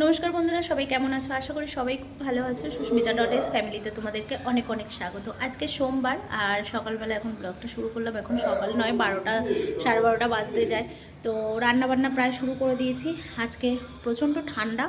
নমস্কার বন্ধুরা, সবাই কেমন আছো? আশা করি সবাই খুব ভালো আছো। সুস্মিতা ডট এস ফ্যামিলিতে তোমাদেরকে অনেক অনেক স্বাগত। আজকে সোমবার আর সকালবেলা এখন ব্লগটা শুরু করলাম। এখন সকাল নয়, বারোটা, সাড়ে বারোটা বাজতে যায়। তো রান্নাবান্না প্রায় শুরু করে দিয়েছি। আজকে প্রচণ্ড ঠান্ডা।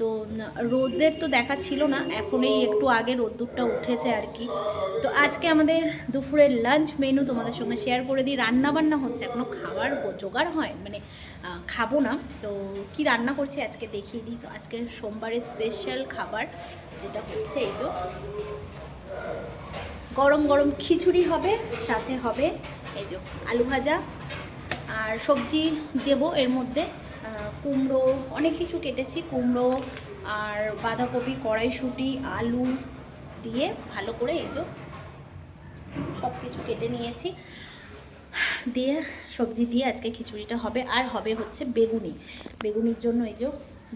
তো রোদের তো দেখা ছিল না এখন এই একটু আগে রোদ্দুরটা উঠেছে আর কি। তো আজকে আমাদের দুপুরের লাঞ্চ মেনু তোমাদের সঙ্গে শেয়ার করে দিই। রান্না বান্না হচ্ছে এখনও খাবার জোগাড় হয় মানে খাব না। তো কি রান্না করছি আজকে দেখিয়ে দিই। তো আজকে সোমবারের স্পেশাল খাবার যেটা হচ্ছে এই যে, গরম গরম খিচুড়ি হবে, সাথে হবে এই যে আলু ভাজা। আর সবজি দেবো এর মধ্যে। কুমড়ো, অনেক কিছু কেটেছি, কুমড়ো আর বাঁধাকপি, কড়াইশুঁটি, আলু দিয়ে ভালো করে এই যে সব কিছু কেটে নিয়েছি। দিয়ে সবজি দিয়ে আজকে খিচুড়িটা হবে। আর হবে হচ্ছে বেগুনি। বেগুনির জন্য এই যে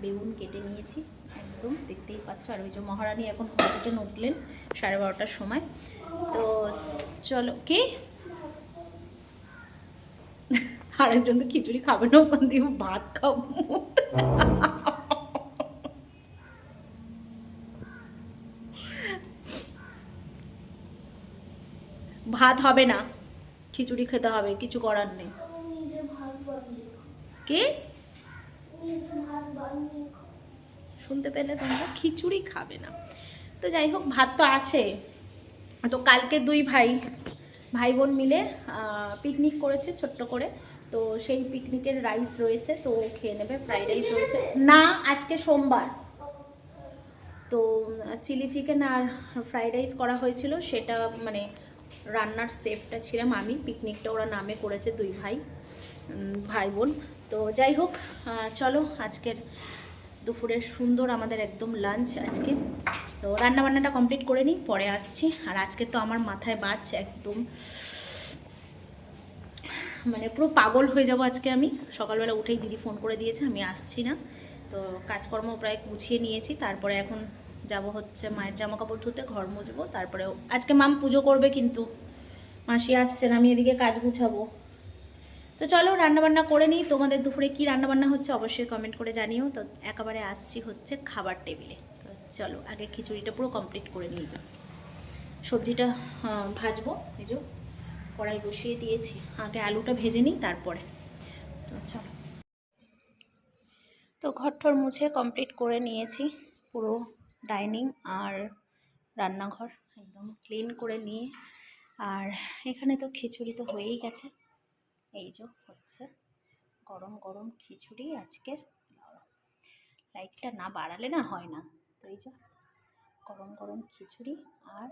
বেগুন কেটে নিয়েছি। একদম দেখতেই পাচ্ছ। আর ওই যে মহারানী এখন ঘুম থেকে উঠলেন সাড়ে বারোটার সময়। তো চলো, কি? আরেকজন তো খিচুড়ি খাবে না, ওখান দিয়ে ভাত খাব। ভাত হবে না, খিচুড়ি খেতে হবে, কিছু করার নেই। কে? শুনতে পেলে তোমরা, খিচুড়ি খাবে না। তো যাই হোক, ভাত তো আছে। তো কালকে দুই ভাই ভাই বোন মিলে পিকনিক করেছে ছোট্ট করে। তো সেই পিকনিকের রাইস রয়েছে, তো খেয়ে নেবে ফ্রাইড রাইস রয়েছে। না, আজকে সোমবার। তো চিলি চিকেন আর ফ্রাইড রাইস করা হয়েছিল, সেটা মানে রান্নার সেফটা ছিলাম আমি। পিকনিকটা ওরা নামে করেছে দুই ভাই ভাই বোন। তো যাই হোক চলো, আজকের দুপুরের সুন্দর আমাদের একদম লাঞ্চ আজকে। তো রান্না বান্নাটা কমপ্লিট করে নিই, পরে আসছি। আর আজকে তো আমার মাথায় বাজ একদম। মানে পুরো পাগল হয়ে যাব আজকে আমি। সকালবেলা উঠেই দিদি ফোন করে দিয়েছে, আমি আসছি না। তো কাজকর্ম প্রায় গুছিয়ে নিয়েছি। তারপরে এখন যাব হচ্ছে মায়ের জামা কাপড় ধুতে, ঘর মুছবো। তারপরে আজকে মাম পুজো করবে কিন্তু। মাসি আসছেন আমি এদিকে কাজ গুছাবো। তো চলো রান্নাবান্না করে নিই। তোমাদের দুপুরে কি রান্নাবান্না হচ্ছে অবশ্যই কমেন্ট করে জানিও। তো একেবারে আসছি হচ্ছে খাবার টেবিলে তো চলো, আগে খিচুড়িটা পুরো কমপ্লিট করে নিয়ে যাও সবজিটা ভাজবো, এই কড়াই বসিয়ে দিয়েছি। আগে আলুটা ভেজে নিই, তারপরে। তো চলো। তো ঘরঠর মুছে কমপ্লিট করে নিয়েছি। পুরো ডাইনিং আর রান্নাঘর একদম ক্লিন করে নিয়ে। আর এখানে তো খিচুড়ি তো হয়েই গেছে। এই যে হচ্ছে গরম গরম খিচুড়ি আজকের। লাইটটা না বাড়ালে না হয় না। তো এই যে গরম গরম খিচুড়ি আর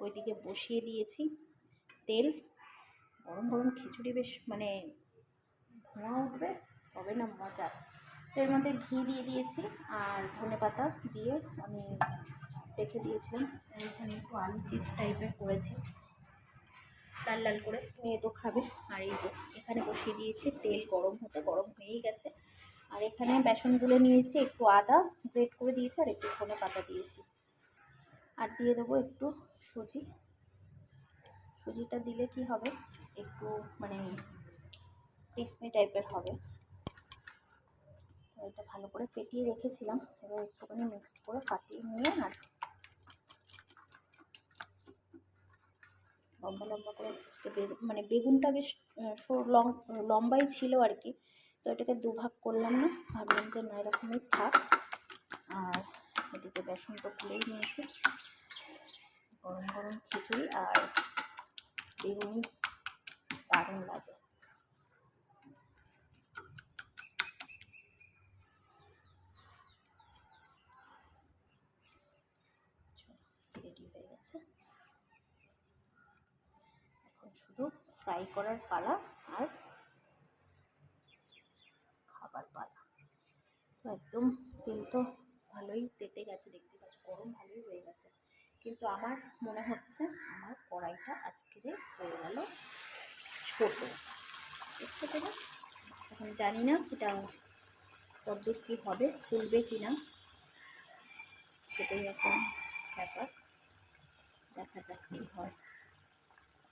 ওইদিকে বসিয়ে দিয়েছি। তেল। গরম গরম খিচুড়ি বেশ মানে ধোঁয়া উঠবে, তবে না মজা। তো এর মধ্যে ঘি দিয়ে দিয়েছি আর ধনে পাতা দিয়ে আমি রেখে দিয়েছিলাম। এখানে একটু আলু চিপস টাইপের করেছি। লাল লাল করে মেয়ে তো খাবে। আর এই যে এখানে বসিয়ে দিয়েছি তেল গরম হতে, গরম হয়েই গেছে। আর এখানে বেসন গুলে নিয়েছি, একটু আদা গ্রেট করে দিয়েছি আর একটু ধনে পাতা দিয়েছি। আর দিয়ে দেবো একটু সুজি। সুজিটা দিলে কি হবে? একটু মানে ক্রিসপি টাইপের হবে। এটা ভালো করে ফেটিয়ে রেখেছিলাম, এবার একটুখানি মিক্স করে ফাটিয়ে নিয়ে আর লম্বা লম্বা করে মানে বেগুনটা বেশ লম্বাই ছিল আর কি। তো এটাকে দুভাগ করলাম না, ভাবলাম যে না, এরকমই থাক। আর এদিকে বেসন তো খুলেই নিয়েছি। গরম গরম খিচুড়ি আর বেগুনি দারুণ লাগে। রেডি হয়ে গেছে। এখন শুধু ফ্রাই করার পালা আর খাবার পালা। তো একদম তেল তো ভালোই তেতে গেছে, দেখতে পাচ্ছ গরম ভালোই হয়ে গেছে। কিন্তু আমার মনে হচ্ছে আমার কড়াইটা আজকের হয়ে গেল ছোটো। এখন জানি না এটা কদ্দূর কী হবে ফুলবে কি না। সেটাই এখন ব্যাপার। দেখা যাক কী হয়।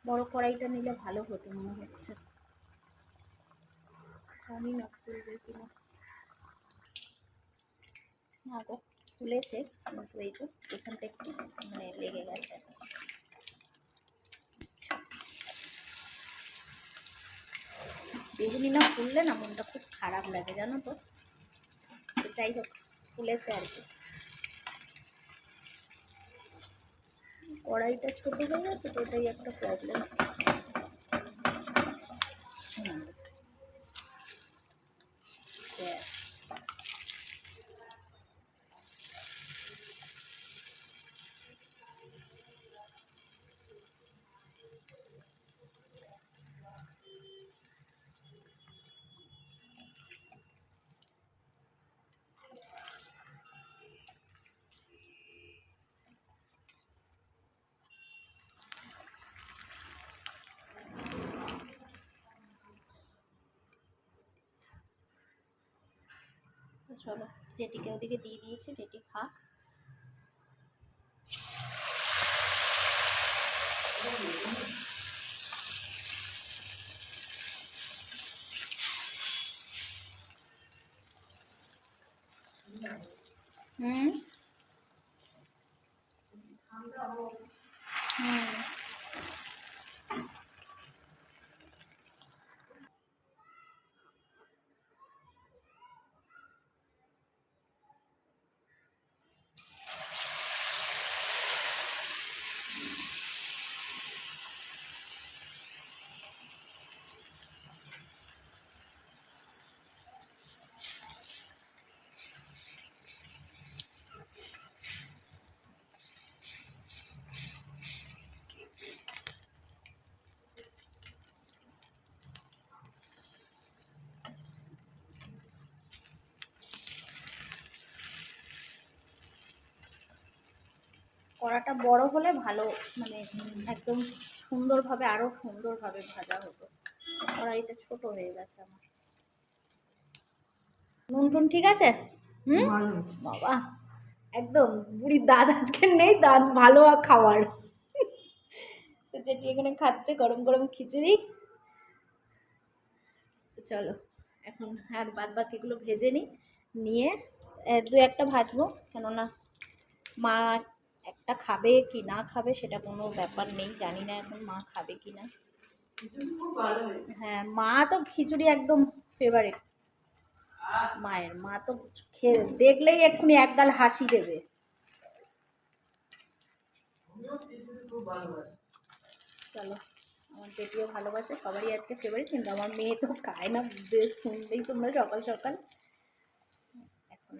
বড় কড়াইটা নিলে ভালো হতো মনে হচ্ছে। জানি না ফুলবে কি না গো। খুলেছে কিন্তু এই যে এখান থেকে মানে লেগে গেছে। বেগুনি না খুললে না মনটা খুব খারাপ লাগে, জানো তো? যাই হোক খুলেছে আর কি। কড়াইটা ছোটো হয়ে গেছে তো এটাই একটা প্রবলেম চলো যেটিকে ওদিকে দিয়ে দিয়েছে যেটি খাক। হুম। হুম। কড়াটা বড় হলে ভালো মানে একদম সুন্দরভাবে আরও সুন্দরভাবে ভাজা হতো। কড়াইটা ছোট হয়ে গেছে আমার। নুন টুন ঠিক আছে? হুম? বাবা একদম। বুড়ির দাঁত আজকে নেই দাঁত ভালো আর খাওয়ার। তো যেটি এখানে খাচ্ছে গরম গরম খিচুড়ি। তো চলো এখন আর বাদ বাকিগুলো ভেজে নিই। নিয়ে দু একটা ভাজবো। কেননা মা একটা খাবে কি না খাবে সেটা কোনো ব্যাপার নেই, জানি না এখন মা খাবে কি না। হ্যাঁ মা তো খিচুড়ি একদম ফেভারিট মায়ের, মা তো খেয়ে দেখলেই এক্ষুনি একগাল হাসি দেবে। চলো, আমার বেটিও ভালোবাসে, সবারই আজকে ফেভারিট কিন্তু আমার মেয়ে তো খায় না শুনলেই তোমরা সকাল সকাল। এখন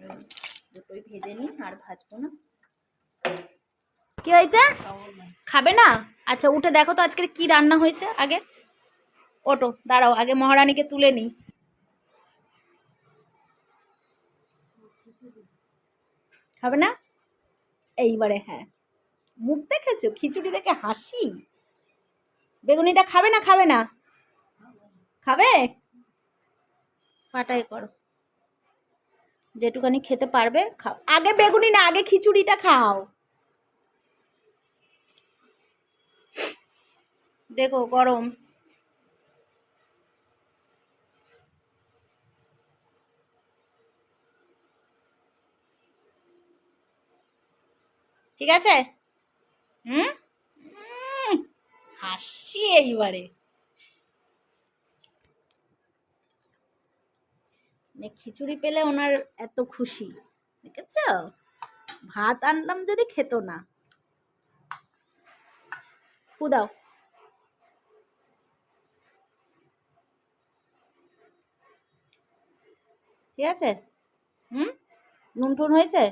দুটোই ভেজে নিই, আর ভাজবো না। কি হয়েছে? খাবে না? আচ্ছা উঠে দেখো তো আজকে কি রান্না হয়েছে আগে। ওটো, দাঁড়াও, আগে মহারানীকে তুলে নিই। খাবে না? এইবারে হ্যাঁ। মুখ দেখেছ? খিচুড়ি দেখে হাসি? বেগুনিটা খাবে না খাবে না? খাবে? পাটাই করো। যেটুকানি খেতে পারবে, খাও। আগে বেগুনি না, আগে খিচুড়িটা খাও। দেখো, গরম। ঠিক আছে? হুম? হাসি এইবারে। মানে খিচুড়ি পেলে ওনার এত খুশি, দেখেছ? ভাত আনলাম যদি খেত না। ফু ঠিক আছে? হুম? নুন টুন হয়েছে?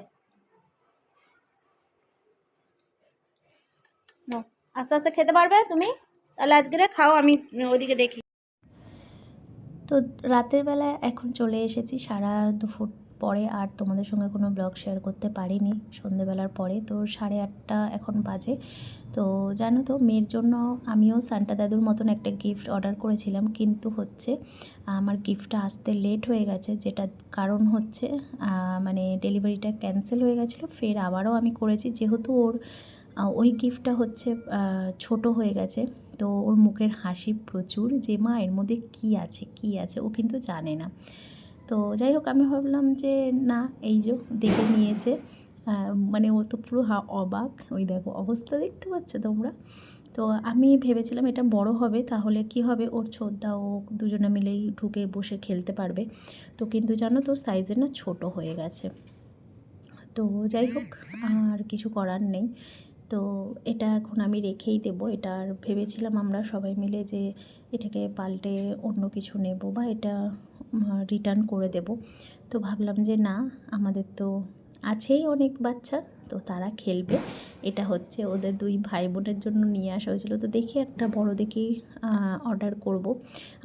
আস্তে আস্তে খেতে পারবে তুমি? তাহলে আজকে খাও, আমি ওদিকে দেখি। তো রাতের বেলা এখন চলে এসেছি সারা দুপুর পরে আর তোমাদের সঙ্গে কোনো ব্লগ শেয়ার করতে পারিনি। সন্ধেবেলার পরে তো সাড়ে আটটা এখন বাজে। তো জানো তো, মেয়ের জন্য আমিও সান্টা দাদুর মতন একটা গিফট অর্ডার করেছিলাম, কিন্তু হচ্ছে, আমার গিফটটা আসতে লেট হয়ে গেছে। যেটা কারণ হচ্ছে মানে ডেলিভারিটা ক্যান্সেল হয়ে গেছিল, ফের আবারও আমি করেছি। যেহেতু ওর ওই গিফটটা হচ্ছে ছোট হয়ে গেছে, তো ওর মুখের হাসি প্রচুর। যে মা, এর মধ্যে কী আছে কী আছে ও কিন্তু জানে না। তো যাই হোক, আমি ভাবলাম যে না, এই যে দেখে নিয়েছে। মানে ও তো পুরো হা- অবাক। ওই দেখো অবস্থা দেখতে পাচ্ছ তোমরা? তো আমি ভেবেছিলাম এটা বড় হবে, তাহলে কি হবে? ওর ছোদ্দা ও দুজনে মিলেই ঢুকে বসে খেলতে পারবে। তো কিন্তু জানো তো সাইজে না ছোট হয়ে গেছে। তো যাই হোক, আর কিছু করার নেই। তো এটা এখন আমি রেখেই দেবো। এটা আর ভেবেছিলাম আমরা সবাই মিলে যে এটাকে পাল্টে অন্য কিছু নেব বা এটা রিটার্ন করে দেব। তো ভাবলাম যে না, আমাদের তো আছেই অনেক বাচ্চা, তো তারা খেলবে। এটা হচ্ছে ওদের দুই ভাই বোনের জন্য নিয়ে আসা হয়েছিল। তো দেখি একটা বড় দেখেই অর্ডার করব।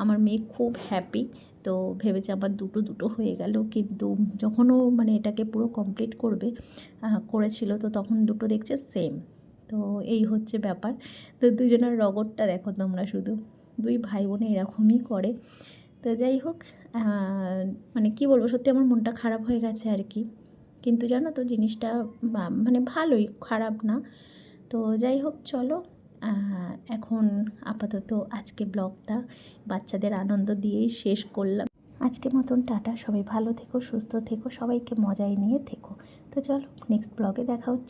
আমার মেয়ে খুব হ্যাপি তো ভেবেছে আবার দুটো দুটো হয়ে গেল। কিন্তু যখনও মানে এটাকে পুরো কমপ্লিট করবে করেছিল, তো তখন দুটো দেখছে সেম তো এই হচ্ছে ব্যাপার। তো দুজনের রগরটা দেখো তোমরা শুধু। দুই ভাই বোনে এরকমই করে। তো যাই হোক মানে কি বলব, সত্যি আমার মনটা খারাপ হয়ে গেছে আর কি। কিন্তু জানো তো, জিনিসটা মানে ভালোই, খারাপ না। তো যাই হোক, চলো। এখন আপাতত আজকে ব্লগটা বাচ্চাদের আনন্দ দিয়েই শেষ করলাম। আজকে মতন টাটা। সবাই ভালো থেকো, সুস্থ থেকো, সবাইকে মজায় নিয়ে থেকো। তো চলো নেক্সট ব্লগে দেখা হচ্ছে।